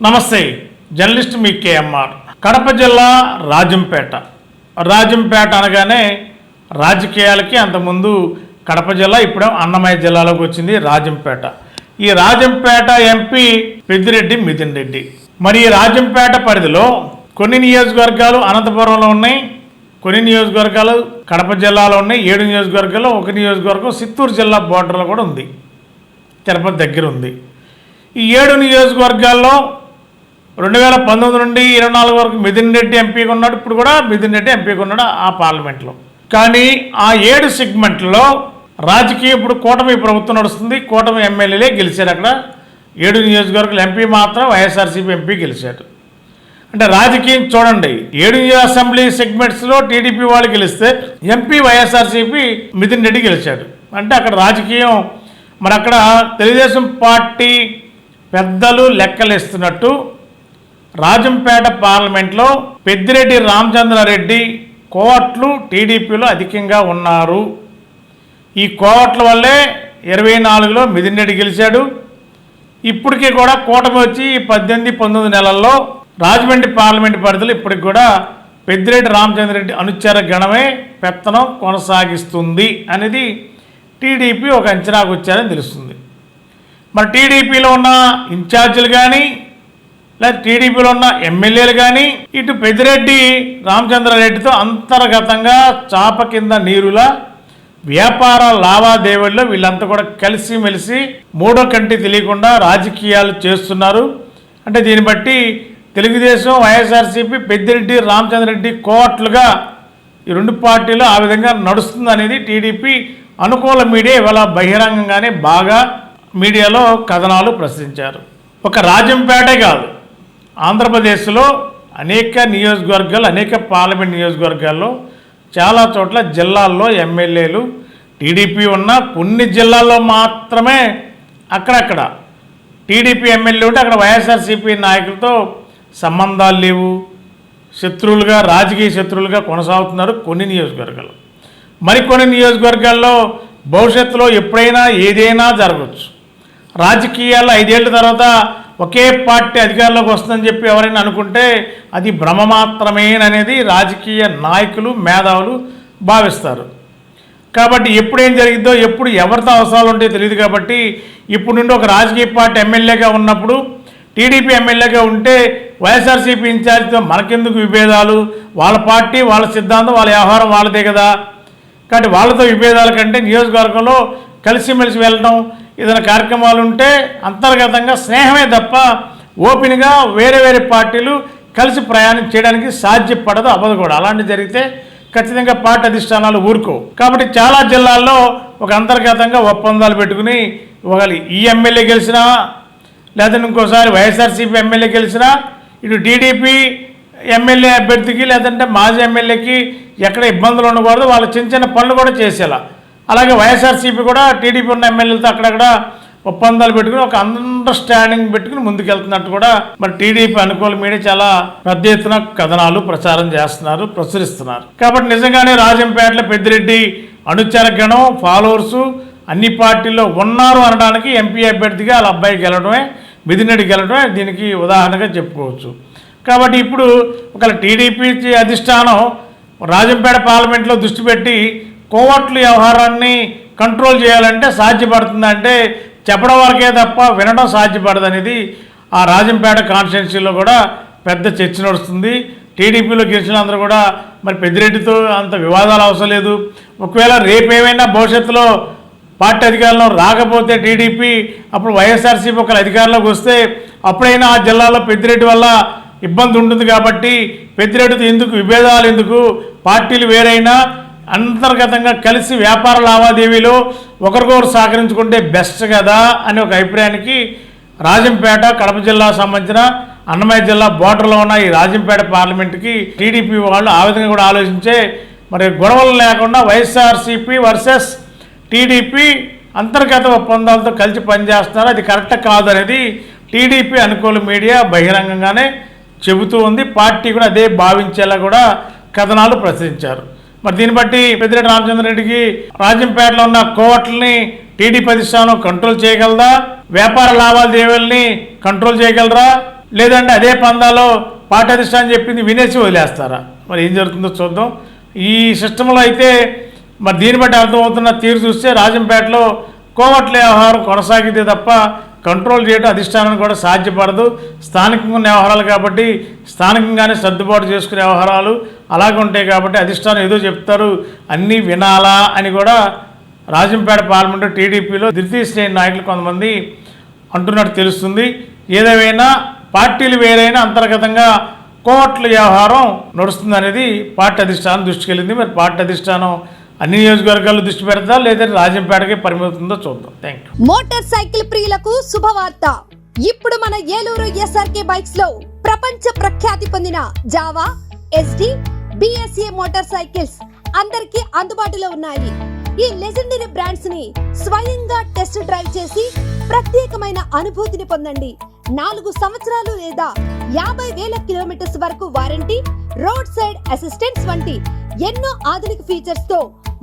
నమస్తే జర్నలిస్ట్ మీ కేఎంఆర్. కడప జిల్లా రాజంపేట. రాజంపేట అనగానే రాజకీయాలకి అంతకుముందు కడప జిల్లా ఇప్పుడే అన్నమయ్య జిల్లాలోకి వచ్చింది రాజంపేట. ఈ రాజంపేట ఎంపీ పెద్దిరెడ్డి మిథున్ రెడ్డి. మరి ఈ రాజంపేట పరిధిలో కొన్ని నియోజకవర్గాలు అనంతపురంలో ఉన్నాయి కొన్ని నియోజకవర్గాలు కడప జిల్లాలో ఉన్నాయి ఏడు నియోజకవర్గాలు ఒక నియోజకవర్గం చిత్తూరు జిల్లా బోర్డర్లో కూడా ఉంది తిరుపతి దగ్గర ఉంది. ఈ ఏడు నియోజకవర్గాల్లో రెండు వేల పంతొమ్మిది నుండి ఇరవై నాలుగు వరకు మిథున్ రెడ్డి ఎంపీగా ఉన్నాడు. ఇప్పుడు కూడా మిథున్ రెడ్డి ఎంపీగా ఉన్నాడు ఆ పార్లమెంట్లో. కానీ ఆ ఏడు సెగ్మెంట్లో రాజకీయ ఇప్పుడు కూటమి ప్రభుత్వం నడుస్తుంది. కూటమి ఎమ్మెల్యేలే గెలిచారు అక్కడ. ఏడు నియోజకవర్గాల ఎంపీ మాత్రం వైఎస్ఆర్సీపీ ఎంపీ గెలిచాడు అంటే రాజకీయం చూడండి. ఏడు అసెంబ్లీ సెగ్మెంట్స్లో టీడీపీ వాళ్ళు గెలిస్తే ఎంపీ వైఎస్ఆర్సీపీ మిథున్ రెడ్డి గెలిచాడు. అంటే అక్కడ రాజకీయం మరి అక్కడ తెలుగుదేశం పార్టీ పెద్దలు లెక్కలేస్తున్నట్టు రాజంపేట పార్లమెంట్లో పెద్దిరెడ్డి రామచంద్రారెడ్డి కోవట్లు టీడీపీలో అధికంగా ఉన్నారు. ఈ కోవట్ల వల్లే ఇరవై నాలుగులో మిథున్రెడ్డి గెలిచాడు. ఇప్పటికీ కూడా కూటమి వచ్చి పద్దెనిమిది పంతొమ్మిది నెలల్లో రాజమండ్రి పార్లమెంట్ పరిధిలో ఇప్పటికి కూడా పెద్దిరెడ్డి రామచంద్రరెడ్డి అనుచర గణమే పెత్తనం కొనసాగిస్తుంది అనేది టీడీపీ ఒక అంచనాకు వచ్చారని తెలుస్తుంది. మరి టీడీపీలో ఉన్న ఇన్ఛార్జీలు కానీ లేదా టీడీపీలో ఉన్న ఎమ్మెల్యేలు కానీ ఇటు పెద్దిరెడ్డి రామచంద్రారెడ్డితో అంతర్గతంగా చాప కింద నీరులా వ్యాపార లావాదేవీల్లో వీళ్ళంతా కూడా కలిసిమెలిసి మూడో కంటి తెలియకుండా రాజకీయాలు చేస్తున్నారు. అంటే దీన్ని బట్టి తెలుగుదేశం వైఎస్ఆర్సీపీ పెద్దిరెడ్డి రామచంద్రరెడ్డి కోట్లుగా ఈ రెండు పార్టీలు ఆ విధంగా నడుస్తుంది అనేది టీడీపీ అనుకూల మీడియా ఇవాళ బహిరంగంగానే బాగా మీడియాలో కథనాలు ప్రశ్నించారు ఒక రాజంపేటే కాదు. ఆంధ్రప్రదేశ్లో అనేక నియోజకవర్గాలు అనేక పార్లమెంట్ నియోజకవర్గాల్లో చాలా చోట్ల జిల్లాల్లో ఎమ్మెల్యేలు టీడీపీ ఉన్న కొన్ని జిల్లాల్లో మాత్రమే అక్కడక్కడ టీడీపీ ఎమ్మెల్యే ఉంటే అక్కడ వైఎస్ఆర్సీపీ నాయకులతో సంబంధాలు లేవు. శత్రువులుగా రాజకీయ శత్రువులుగా కొనసాగుతున్నారు కొన్ని నియోజకవర్గాలు. మరికొన్ని నియోజకవర్గాల్లో భవిష్యత్తులో ఎప్పుడైనా ఏదైనా జరగవచ్చు. రాజకీయాల్లో ఐదేళ్ళ తర్వాత ఒకే పార్టీ అధికారంలోకి వస్తుందని చెప్పి ఎవరైనా అనుకుంటే అది భ్రమ మాత్రమేననేది రాజకీయ నాయకులు మేధావులు భావిస్తారు. కాబట్టి ఎప్పుడు ఏం జరిగిద్దో ఎప్పుడు ఎవరితో అవసరాలు ఉంటాయో తెలియదు కాబట్టి ఇప్పుడు నుండి ఒక రాజకీయ పార్టీ ఎమ్మెల్యేగా ఉన్నప్పుడు టీడీపీ ఎమ్మెల్యేగా ఉంటే వైఎస్ఆర్సీపీ ఇన్ఛార్జ్తో మనకెందుకు విభేదాలు? వాళ్ళ పార్టీ వాళ్ళ సిద్ధాంతం వాళ్ళ వ్యవహారం వాళ్ళదే కదా. కాబట్టి వాళ్ళతో విభేదాల కంటే నియోజకవర్గంలో కలిసిమెలిసి వెళ్ళడం ఏదైనా కార్యక్రమాలు ఉంటే అంతర్గతంగా స్నేహమే తప్ప ఓపెన్గా వేరే వేరే పార్టీలు కలిసి ప్రయాణం చేయడానికి సాధ్యపడదు అవ్వదు కూడా. అలాంటివి జరిగితే ఖచ్చితంగా పార్టీ అధిష్టానాలు ఊరుకో కాబట్టి చాలా జిల్లాల్లో ఒక అంతర్గతంగా ఒప్పందాలు పెట్టుకుని ఒకళ్ళు ఈ ఎమ్మెల్యే గెలిచినా లేదంటే ఇంకోసారి వైఎస్ఆర్సీపీ ఎమ్మెల్యే గెలిచినా ఇటు టీడీపీ ఎమ్మెల్యే అభ్యర్థికి లేదంటే మాజీ ఎమ్మెల్యేకి ఎక్కడ ఇబ్బందులు ఉండకూడదు వాళ్ళ చిన్న చిన్న పనులు కూడా చేసేలా. అలాగే వైఎస్ఆర్సీపీ కూడా టీడీపీ ఉన్న ఎమ్మెల్యేలతో అక్కడక్కడ ఒప్పందాలు పెట్టుకుని ఒక అండర్స్టాండింగ్ పెట్టుకుని ముందుకెళ్తున్నట్టు కూడా మరి టీడీపీ అనుకూల మీడియా చాలా పెద్ద ఎత్తున కథనాలు ప్రచారం చేస్తున్నారు ప్రచురిస్తున్నారు. కాబట్టి నిజంగానే రాజంపేటలో పెద్దిరెడ్డి అనుచర గణం ఫాలోవర్సు అన్ని పార్టీల్లో ఉన్నారు అనడానికి ఎంపీ అభ్యర్థిగా వాళ్ళ అబ్బాయి గెలడమే మిథునరెడ్డి గెలడమే దీనికి ఉదాహరణగా చెప్పుకోవచ్చు. కాబట్టి ఇప్పుడు ఒకవేళ టీడీపీ అధిష్టానం రాజంపేట పార్లమెంట్లో దృష్టి పెట్టి కోవట్లు వ్యవహారాన్ని కంట్రోల్ చేయాలంటే సాధ్యపడుతుందంటే చెప్పడం వరకే తప్ప వినడం సాధ్యపడదనేది ఆ రాజంపేట కాన్స్టిట్యున్సీలో కూడా పెద్ద చర్చ నడుస్తుంది. టీడీపీలో గెలిచిన అందరూ కూడా మరి పెద్దిరెడ్డితో అంత వివాదాలు అవసరం లేదు. ఒకవేళ రేపేమైనా భవిష్యత్తులో పార్టీ అధికారంలో రాకపోతే టీడీపీ అప్పుడు వైఎస్ఆర్సీపీ ఒకరు అధికారంలోకి వస్తే అప్పుడైనా ఆ జిల్లాలో పెద్దిరెడ్డి వల్ల ఇబ్బంది ఉంటుంది కాబట్టి పెద్దిరెడ్డితో ఎందుకు విభేదాలు ఎందుకు? పార్టీలు వేరైనా అంతర్గతంగా కలిసి వ్యాపార లావాదేవీలు ఒకరికొకరు సహకరించుకుంటే బెస్ట్ కదా అని ఒక అభిప్రాయానికి రాజంపేట కడప జిల్లా సంబంధించిన అన్నమయ్య జిల్లా బోర్డర్లో ఉన్న ఈ రాజంపేట పార్లమెంట్కి టీడీపీ వాళ్ళు ఆ విధంగా కూడా ఆలోచించే మరి గొడవలు లేకుండా వైఎస్ఆర్సీపీ వర్సెస్ టీడీపీ అంతర్గత ఒప్పందాలతో కలిసి పనిచేస్తున్నారు. అది కరెక్ట్ కాదు అనేది టీడీపీ అనుకూల మీడియా బహిరంగంగానే చెబుతూ ఉంది. పార్టీ కూడా అదే భావించేలా కూడా కథనాలు ప్రచురించారు. మరి దీన్ని బట్టి పెద్దిరెడ్డి రామచంద్రరెడ్డికి రాజంపేటలో ఉన్న కోవట్లని టీడీ ప్రతిష్టానం కంట్రోల్ చేయగలదా? వ్యాపార లావాదేవీలని కంట్రోల్ చేయగలరా? లేదంటే అదే పందాలో పార్టీ అధిష్టానం చెప్పింది వినేసి వదిలేస్తారా? మరి ఏం జరుగుతుందో చూద్దాం. ఈ సిస్టంలో అయితే మరి దీన్ని బట్టి అర్థమవుతున్న తీరు చూస్తే రాజంపేటలో కోవట్ల వ్యవహారం కొనసాగితే తప్ప కంట్రోల్ చేయడం అధిష్టానం కూడా సాధ్యపడదు. స్థానికంగా ఉన్న వ్యవహారాలు కాబట్టి స్థానికంగానే సర్దుబాటు చేసుకునే వ్యవహారాలు అలాగే ఉంటాయి కాబట్టి అధిష్టానం ఏదో చెప్తారు అన్నీ వినాలా అని కూడా రాజంపేట పార్లమెంటు టీడీపీలో ద్వితీయ శ్రేణి నాయకులు కొంతమంది అంటున్నట్టు తెలుస్తుంది. ఏదేమైనా పార్టీలు వేరైనా అంతర్గతంగా కోట్ల వ్యవహారం నడుస్తుంది అనేది పార్టీ అధిష్టానం దృష్టికి వెళ్ళింది మరి పార్టీ అధిష్టానం అన్ని నియోజకవర్గాలు దృష్టి పెడతా లేదా రాజంపేటకే పరిమితుందో చూద్దాం. థ్యాంక్ యూ మోటార్ సైకిల్ ప్రియులకు శుభవార్త. ఇప్పుడు మన ఏలూరు ఎస్ఆర్కే బైక్స్లో ప్రపంచ ప్రఖ్యాతి పొందిన Jawa Yezdi BSA motorcycles అందరికీ అందుబాటులో ఉన్నాయి. ఈ లెజెండరీ బ్రాండ్స్ని స్వయంగా టెస్ట్ డ్రైవ్ చేసి ప్రత్యేకమైన అనుభూతిని పొందండి. నాలుగు సంవత్సరాలు లేదా యాభై వేల కిలోమీటర్స్ వరకు వారంటీ రోడ్ సైడ్ అసిస్టెంట్స్ వంటి ఎన్నో ఆధునిక ఫీచర్స్తో